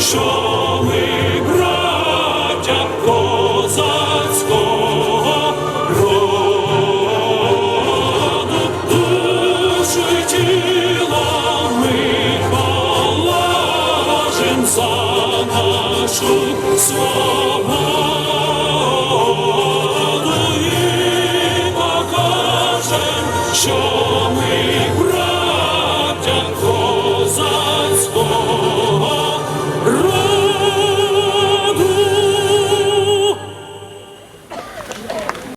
Що ми браття козацького нашу слава.